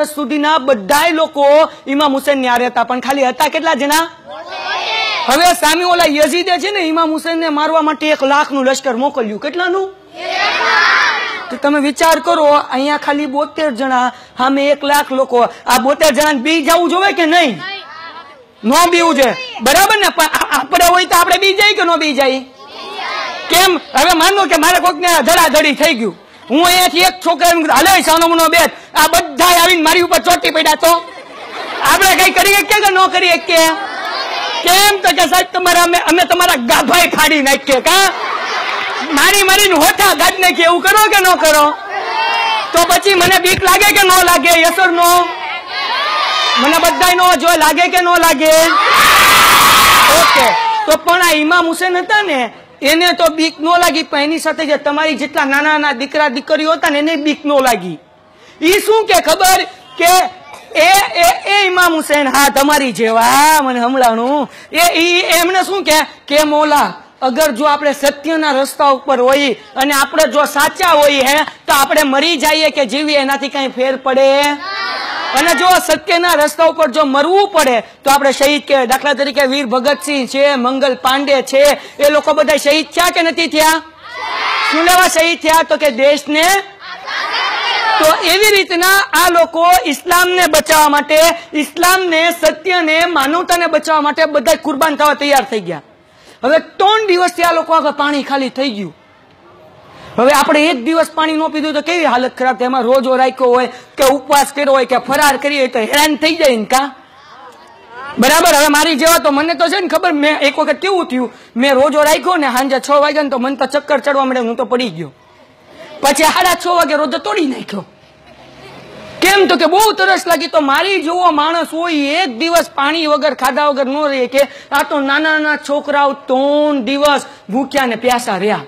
વર્ષ સુધીના બધા લોકો ઇમામ હુસેનની હારે હતા. પણ ખાલી હતા કેટલા જણા? હવે સામે ઓલા યઝીદે છે ને ઇમામ હુસેનને મારવા માટે એક લાખનું લશ્કર મોકલ્યું. કેટલાનું? તો તમે વિચાર કરો, અહીંયા ખાલી બોતેર જણા, સામે એક લાખ લોકો. આ બોતેર જણા બી જવું જોવે કે નહીં? નો બીવું છે બરાબર ને? પણ આપણે હોય તો આપણે બી જાય કે નો બી જાય? કેમ? હવે માનો કે મારે કોઈક ને ધડાધડી થઈ ગયું. હું અહીંયાથી એક છોકરા હાલે સાનો બેટ. આ બધા આવીને મારી ઉપર ચોટી પડ્યા તો આપણે કઈ કરી શકીએ કે ન કરી શકીએ? કેમ તો કે સાહેબ તમારા અમે તમારા ગાભાઈ ખાડી નાખીએ, કા? મારી મારીને હોઠા ગાડ નાખીએ, એવું કરો કે ન કરો? તો પછી મને બીક લાગે કે ન લાગે યસર નો? મને બધા નો જો લાગે કે ન લાગે? ઓકે. તો પણ આ ઇમામ હુસેન હતા ને, એને તો બીક નો લાગી, પણ એની સાથે જે તમારી જેટલા નાના નાના દીકરા દીકરીઓ હતા ને, એને બીક ન લાગી. ઈ શું કે ખબર? કે એ એ એ ઇમામ હુસેન, હા, તમારી જેવા, મને હમણાંનું એ, ઈ એમને શું કે? કે મોલા, અગર જો આપણે સત્યના રસ્તા ઉપર હોઈએ અને આપણે જો સાચા હોઈએ હે, તો આપણે મરી જઈએ કે જીવીએ, એનાથી કઈ ફેર પડે? અને જો સત્યના રસ્તા ઉપર જો મરવું પડે, તો આપણે શહીદ કહેવાય દાખલા તરીકે વીર ભગતસિંહ છે, મંગલ પાંડે છે, એ લોકો બધા શહીદ થયા કે નથી થયા? શું લેવા શહીદ થયા? તો કે દેશને તો એવી રીતના આ લોકો ઇસ્લામને બચાવવા માટે, ઇસ્લામને સત્યને, માનવતાને બચાવવા માટે બધા કુરબાન થવા તૈયાર થઈ ગયા. હવે ત્રણ દિવસથી આ લોકો આગળ પાણી ખાલી થઈ ગયું. હવે આપણે એક દિવસ પાણી ન પીધું તો કેવી હાલત ખરાબ થાય? એમાં રોજો રાખ્યો હોય કે ઉપવાસ કર્યો હોય કે ફરાર કરીએ તો હેરાન થઈ જાય ને કા? બરાબર? હવે મારી જેવા તો મને તો છે ને ખબર, મેં એક વખત કેવું થયું? મેં રોજો રાખ્યો ને સાંજે છ વાગ્યા ને તો મને તો ચક્કર ચડવા મળે હું તો પડી ગયો. પછી સાડા છ વાગે રોજો તોડી નાખ્યો. કેમ તો કે બહુ તરસ લાગી, તો મારી જેવો માણસ હોય એક દિવસ પાણી વગર, ખાધા વગર ન રહે કે આ તો નાના નાના છોકરાઓ ત્રણ દિવસ ભૂખ્યા ને પ્યાસા રહ્યા.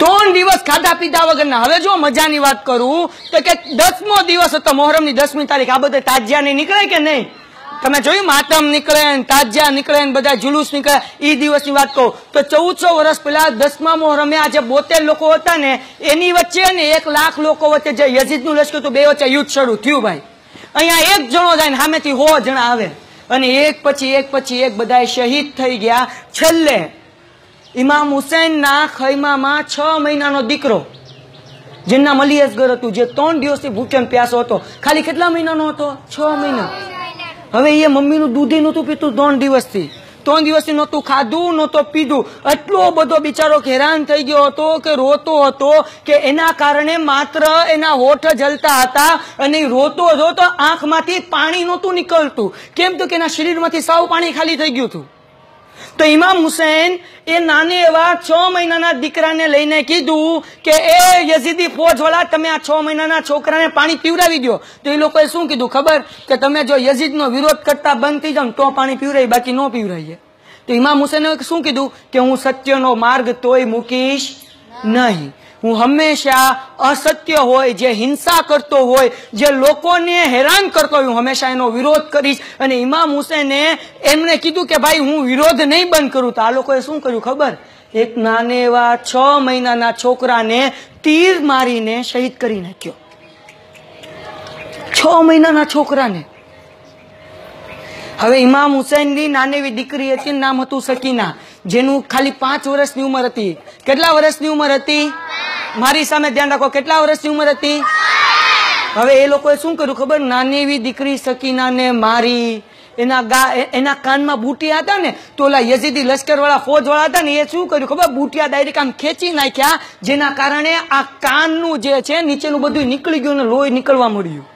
ત્રણ દિવસ ખાધા પીધા વગરના હવે જો મજાની વાત કરું, તો કે દસમો દિવસ હતો, મોહરમની દસમી તારીખ, આ બધા તાજિયા નહીં નીકળે કે નહીં? તમે જોયું માતમ નીકળે ને તાજિયા નીકળે બધા જુલુસ નીકળે? એ દિવસની વાત કહું. તો ચૌદસો વર્ષ પહેલા દસમા મોહરમે આ જે બોતેર લોકો હતા ને, એની વચ્ચે ને એક લાખ લોકો વચ્ચે જે યજીદનું લશ્કર બે વચ્ચે યુદ્ધ શરૂ થયું ભાઈ. અહીંયા એક જણો જાય ને સામેથી હો જણા આવે. અને એક પછી એક પછી એક બધા શહીદ થઈ ગયા. છેલ્લે ઇમામ હુસૈનના ખૈમામાં છ મહિનાનો દીકરો જેના નામ અસગર હતું, જે ત્રણ દિવસથી ભૂખ્યો પ્યાસો હતો. ખાલી કેટલા મહિનાનો હતો? છ મહિના. હવે એ મમ્મીનું દૂધે નહોતું પીતું ત્રણ દિવસથી. ત્રણ દિવસથી નહોતું ખાધું, નહોતું પીધું. એટલો બધો બિચારો હેરાન થઈ ગયો હતો, કે રોતો હતો, કે એના કારણે માત્ર એના હોઠ જલતા હતા અને રોતો રોતો તો આંખમાંથી પાણી નહોતું નીકળતું. કેમ તો કે એના શરીરમાંથી સાવ પાણી ખાલી થઈ ગયું હતું. તો ઇમામ હુસૈન એ નાની એવા છ મહિનાના દીકરાને લઈને કીધું કે, એ યઝીદી ફોજવાળા તમે આ છ મહિનાના છોકરાને પાણી પીવડાવી દો તો એ લોકોએ શું કીધું? ખબર કે તમે જો યઝીદનો વિરોધ કરતા બંધ થઈ જાઓ તો પાણી પીવરાય બાકી ન પીવરાઈએ તો ઇમામ હુસેને શું કીધું? કે, હું સત્યનો માર્ગ તોય મૂકીશ નહીં. હું હંમેશા અસત્ય હોય, જે હિંસા કરતો હોય, જે લોકોને હેરાન કરતો હોય, હું હંમેશા એનો વિરોધ કરીશ. અને ઇમામ હુસૈને એમને કીધું કે, ભાઈ, હું વિરોધ નહીં બંધ કરું. તો આ લોકોએ શું કર્યું ખબર? એક નાને એવા છ મહિનાના છોકરાને તીર મારીને શહીદ કરી નાખ્યો. છ મહિનાના છોકરાને. હવે ઇમામ હુસેનની નાની એવી દીકરી હતી નામ હતું સકીના, જેનું ખાલી પાંચ વર્ષની ઉંમર હતી. કેટલા વર્ષની ઉંમર હતી? મારી સામે ધ્યાન રાખો, કેટલા વર્ષની ઉંમર હતી? હવે એ લોકોએ શું કર્યું ખબર? નાની એવી દીકરી સકીનાને મારી, એના ગા એના કાનમાં બુટિયા હતા ને, તો ઓલા યઝીદી લશ્કરવાળા ફોજવાળા હતા ને, એ શું કર્યું ખબર? બુટિયા ડાયરેક્ટ આમ ખેંચી નાખ્યા, જેના કારણે આ કાનનું જે છે, નીચેનું બધું નીકળી ગયું ને લોહી નીકળવા મળ્યું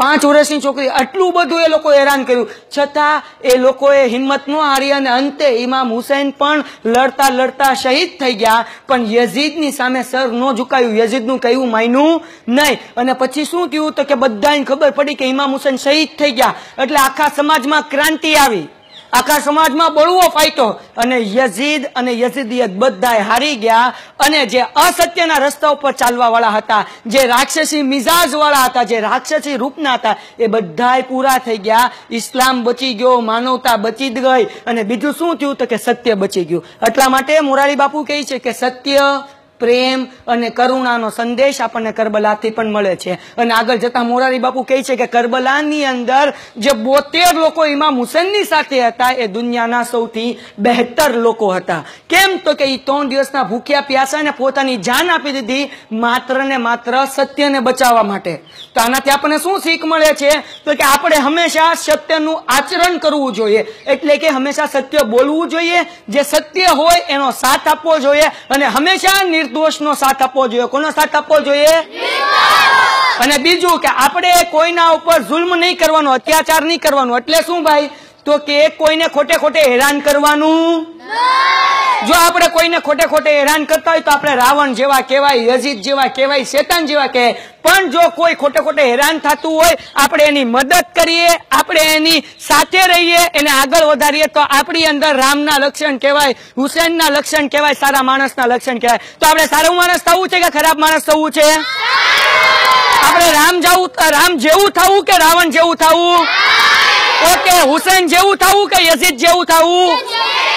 પાંચ વર્ષની છોકરી, આટલું બધું એ લોકો હેરાન કર્યું. છતાં એ લોકોએ હિંમત ન હારી અને અંતે ઇમામ હુસૈન પણ લડતા લડતા શહીદ થઈ ગયા. પણ યઝીદની સામે સર ન ઝુકાયું. યઝીદનું કહેવું માન્યું નહીં. અને પછી શું થયું તો કે બધાને ખબર પડી કે ઇમામ હુસૈન શહીદ થઈ ગયા. એટલે આખા સમાજમાં ક્રાંતિ આવી. આખા સમાજમાં બળવો ફાયતો અને યઝીદ અને યઝીદિયત બધાય હારી ગયા અને જે અસત્યના રસ્તા ઉપર ચાલવા વાળા હતા, જે રાક્ષસી મિજાજ વાળા હતા, જે રાક્ષસી રૂપના હતા, એ બધાય પૂરા થઈ ગયા. ઇસ્લામ બચી ગયો, માનવતા બચી ગઈ અને બીજું શું થયું તો કે સત્ય બચી ગયું. એટલા માટે મોરારી બાપુ કહે છે કે સત્ય પ્રેમ અને કરુણાનો સંદેશ આપણને કરબલાથી પણ મળે છે. અને આગળ જતા મોરારી બાપુ કહે છે કે કરબલાની અંદર જે બોતેર લોકો ઇમામ હુસેનની સાથે હતા, એ દુનિયાના સૌથી બહેતર લોકો હતા. કેમ તો કે એ ત્રણ દિવસના ભૂખ્યા પ્યાસાને પોતાની જાન આપી દીધી માત્ર ને માત્ર સત્યને બચાવવા માટે. તો આનાથી આપણને શું શીખ મળે છે? તો કે આપણે હંમેશા સત્યનું આચરણ કરવું જોઈએ. એટલે કે હંમેશા સત્ય બોલવું જોઈએ. જે સત્ય હોય એનો સાથ આપવો જોઈએ. અને હંમેશા નિર્દોષનો સાથ આપવો જોઈએ. કોનો સાથ આપવો જોઈએ? અને બીજું કે આપણે કોઈના ઉપર જુલ્મ નહીં કરવાનો અત્યાચાર નહીં કરવાનો. એટલે શું ભાઈ? તો કે કોઈને ખોટે ખોટે હેરાન કરવાનું. જો આપણે કોઈને ખોટે ખોટે હેરાન કરતા હોય તો આપણે રાવણ જેવા કહેવાય યજીદ જેવા કહેવાય, શેતાન જેવા કહેવાય. પણ જો કોઈ ખોટે ખોટે હેરાન થતું હોય, આપણે એની મદદ કરીએ, આપણે એની સાથે રહીએ, એને આગળ વધારીએ, તો આપણી અંદર રામના લક્ષણ કહેવાય, હુસેનના લક્ષણ કહેવાય, સારા માણસના લક્ષણ કહેવાય. તો આપણે સારું માણસ થવું છે કે ખરાબ માણસ થવું છે? આપણે રામ જવું, રામ જેવું થવું કે રાવણ જેવું થવું? ઓકે, હુસેન જેવું થવું કે યજીત જેવું થવું?